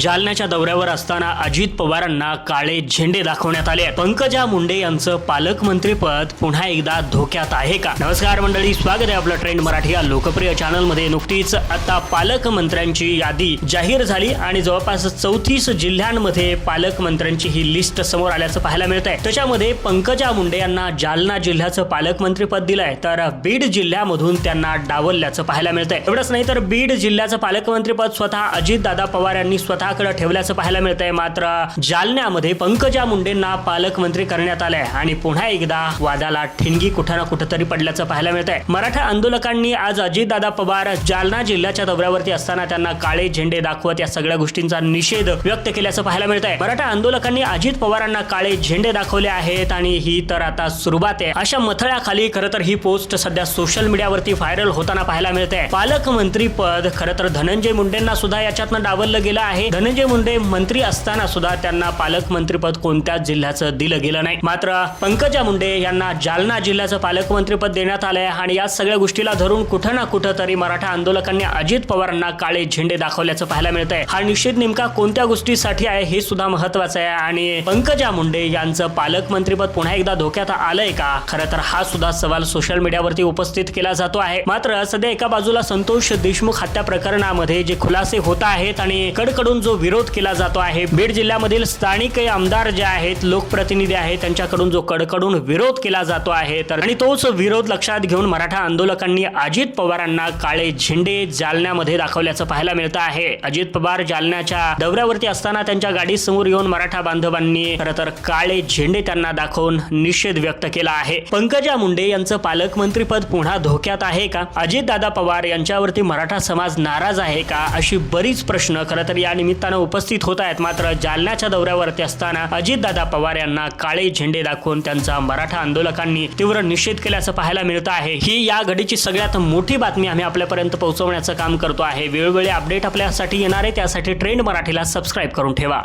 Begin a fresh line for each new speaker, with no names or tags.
जालन्याच्या दौऱ्यावर असताना अजित पवारांना काळे झेंडे दाखवण्यात आले. आहेत. पंकजा मुंडे यांचं पालकमंत्रीपद पुन्हा एकदा धोक्यात आहे का? नमस्कार मंडळी स्वागत आहे आपलं ट्रेंड मराठी या लोकप्रिय चॅनलमध्ये. नुकतीच आता पालकमंत्र्यांची यादी जाहीर झाली आणि जवळपास चौतीस जिल्ह्यांमध्ये पालकमंत्र्यांची ही लिस्ट समोर आल्याचं पाहायला मिळत आहे त्याच्यामध्ये पंकजा मुंडे यांना जालना जिल्ह्याचं पालकमंत्रीपद दिलंय तर बीड जिल्ह्यामधून त्यांना डावलल्याचं पाहायला मिळत आहे एवढंच नाही तर बीड जिल्ह्याचं पालकमंत्रीपद स्वतः अजितदादा पवार यांनी स्वतः स्वतःकडे ठेवल्याचं पाहायला मिळत आहे मात्र जालन्यामध्ये पंकजा मुंडेंना पालकमंत्री करण्यात आलंय आणि पुन्हा एकदा वादाला ठिणगी कुठं ना कुठंतरी पडल्याचं पाहायला मिळत आहे मराठा आंदोलकांनी आज अजितदादा पवार जालना जिल्ह्याच्या दौऱ्यावरती असताना त्यांना काळे झेंडे दाखवत या सगळ्या गोष्टींचा निषेध व्यक्त केल्याचं पाहायला मिळत आहे मराठा आंदोलकांनी अजित पवारांना काळे झेंडे दाखवले आहेत आणि ही तर आता सुरुवात आहे. अशा मथळ्याखाली खरं तर ही पोस्ट सध्या सोशल मीडियावरती व्हायरल होताना पाहायला मिळते पालकमंत्री पद खरं तर धनंजय मुंडेंना सुद्धा याच्यातनं डावललं गेलं आहे. धनंजय मुंडे मंत्री असताना सुद्धा त्यांना पालकमंत्रीपद कोणत्याच जिल्ह्याचं दिलं गेलं नाही. मात्र पंकजा मुंडे यांना जालना जिल्ह्याचं पालकमंत्रीपद देण्यात आलंय आणि या सगळ्या गोष्टीला धरून कुठं ना कुठं तरी मराठा आंदोलकांनी अजित पवारांना काळे झेंडे दाखवल्याचं पाहायला मिळत आहे हा निषेध नेमका कोणत्या गोष्टीसाठी आहे हे सुद्धा महत्वाचं आहे आणि पंकजा मुंडे यांचं पालकमंत्रीपद पुन्हा एकदा धोक्यात आलंय का? खरं तर हा सुद्धा सवाल सोशल मीडियावरती उपस्थित केला जातो आहे. मात्र सध्या एका बाजूला संतोष देशमुख हत्या प्रकरणामध्ये जे खुलासे होत आहेत आणि कडकडून जो विरोध केला जातो आहे बीड जिल्ह्यामधील स्थानिक आमदार जे आहेत लोकप्रतिनिधी आहेत त्यांच्याकडून जो कडकडून विरोध केला जातो आहे तर आणि तोच विरोध लक्षात घेऊन मराठा आंदोलकांनी अजित पवारांना काळे झेंडे जालन्यामध्ये दाखवल्याचं पाहायला मिळतं आहे. अजित पवार जालन्याच्या दौऱ्यावरती असताना त्यांच्या गाडी समोर येऊन मराठा बांधवांनी खरं तर काळे झेंडे त्यांना दाखवून निषेध व्यक्त केला आहे. पंकजा मुंडे यांचं पालकमंत्रीपद पुन्हा धोक्यात आहे का? अजितदादा पवार यांच्यावरती मराठा समाज नाराज आहे का? अशी बरीच प्रश्न खरं तर या निमित्तानं उपस्थित होत आहेत. मात्र जालन्याच्या दौऱ्यावरती असताना अजितदादा पवार यांना काळे झेंडे दाखवून त्यांचा मराठा आंदोलकांनी तीव्र निषेध केल्याचं पाहायला मिळतं आहे. ही या घडीची सगळ्यात मोठी बातमी आम्ही आपल्यापर्यंत पोहोचवण्याचं काम करतो आहे. वेळोवेळी अपडेट आपल्यासाठी येणार आहे. त्यासाठी ट्रेंड मराठीला सबस्क्राईब करून ठेवा.